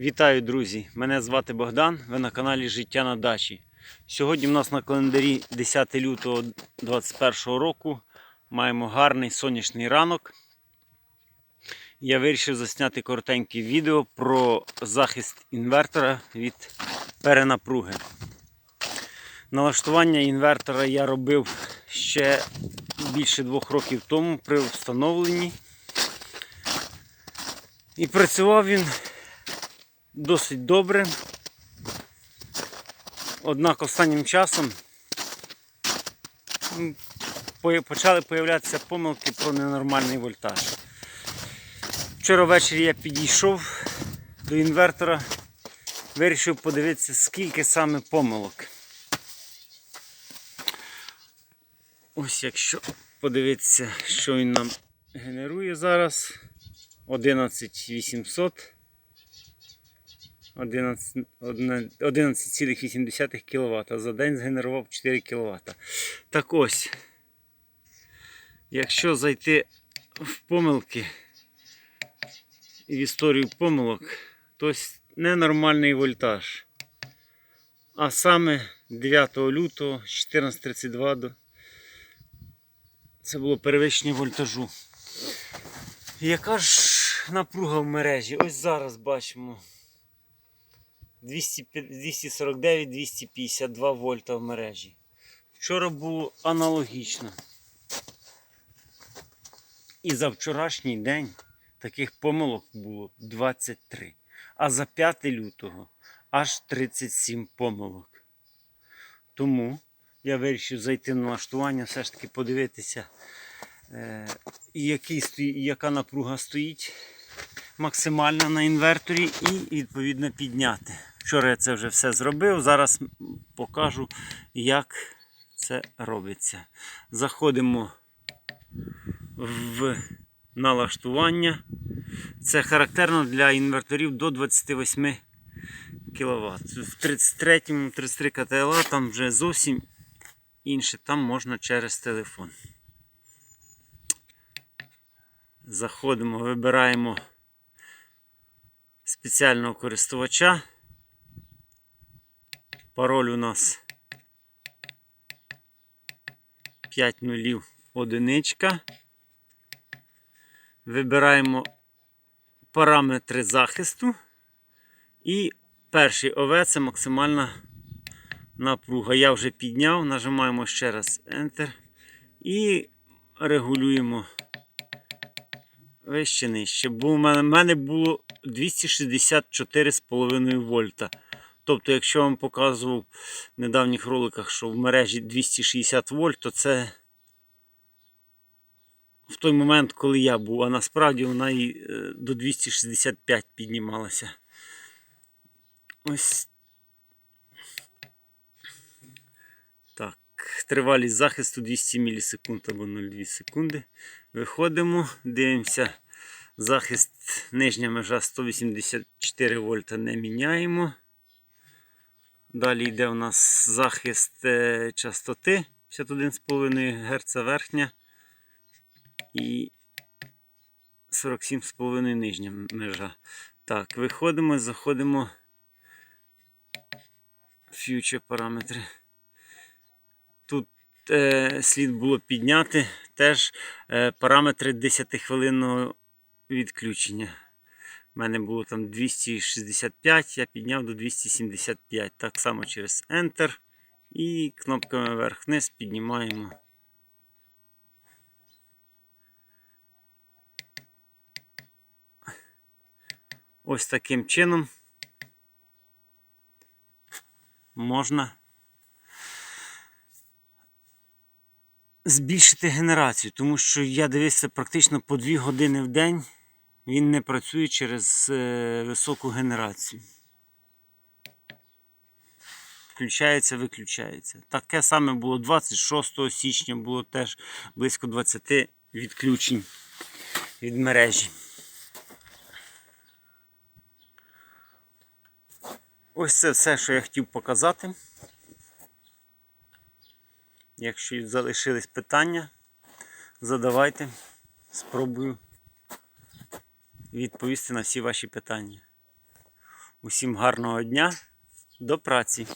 Вітаю, друзі! Мене звати Богдан. Ви на каналі Життя на дачі. Сьогодні в нас на календарі 10 лютого 2021 року. Маємо гарний сонячний ранок. Я вирішив засняти коротеньке відео про захист інвертора від перенапруги. Налаштування інвертора я робив ще більше двох років тому при встановленні. І працював він досить добре. Однак останнім часом почали появлятися помилки про ненормальний вольтаж. Вчора ввечері я підійшов до інвертора, вирішив подивитися, скільки саме помилок. Ось якщо подивитися, що він нам генерує зараз. 11800. 11 11,8 кВт. За день згенерував 4 кВт. Так ось, якщо зайти в помилки і в історію помилок, то ненормальний вольтаж. А саме 9 лютого 14.32 це було перевищення вольтажу. Яка ж напруга в мережі? Ось зараз бачимо 249-252 вольта в мережі. Вчора було аналогічно. І за вчорашній день таких помилок було 23. А за 5 лютого аж 37 помилок. Тому я вирішив зайти на налаштування, все ж таки подивитися, е, який стої- яка напруга стоїть максимальна на інверторі і відповідно підняти. Вчора я це вже все зробив. Зараз покажу, як це робиться. Заходимо в налаштування. Це характерно для інверторів до 28 кВт. В 33 33 КТЛА там вже зовсім інше, там можна через телефон. Заходимо, вибираємо спеціального користувача. Пароль у нас 5 нулів одиничка. Вибираємо параметри захисту. І перший ОВ це максимальна напруга. Я вже підняв, нажимаємо ще раз Enter і регулюємо вище нижче. Бо в мене, було 264,5 вольта. Тобто, якщо я вам показував в недавніх роликах, що в мережі 260 вольт, то це в той момент, коли я був, а насправді вона і е, до 265 піднімалася. Ось так. Тривалість захисту 200 мілісекунд або 0,2 секунди. Виходимо, дивимося. Захист нижня межа 184 вольта не міняємо. Далі йде у нас захист е, частоти 51,5 Гц верхня і 47,5 нижня межа. Так, виходимо, заходимо future параметри. Тут е, слід було підняти теж е, параметри 10-хвилинного відключення. У мене було там 265, я підняв до 275. Так само через Enter. І кнопками вверх-вниз піднімаємо. Ось таким чином можна збільшити генерацію, тому що я дивився практично по 2 години в день. Він не працює через е, високу генерацію. Включається, виключається. Таке саме було 26 січня, було теж близько 20 відключень від мережі. Ось це все, що я хотів показати. Якщо залишились питання, задавайте, спробую відповісти на всі ваші питання. Усім гарного дня, до праці!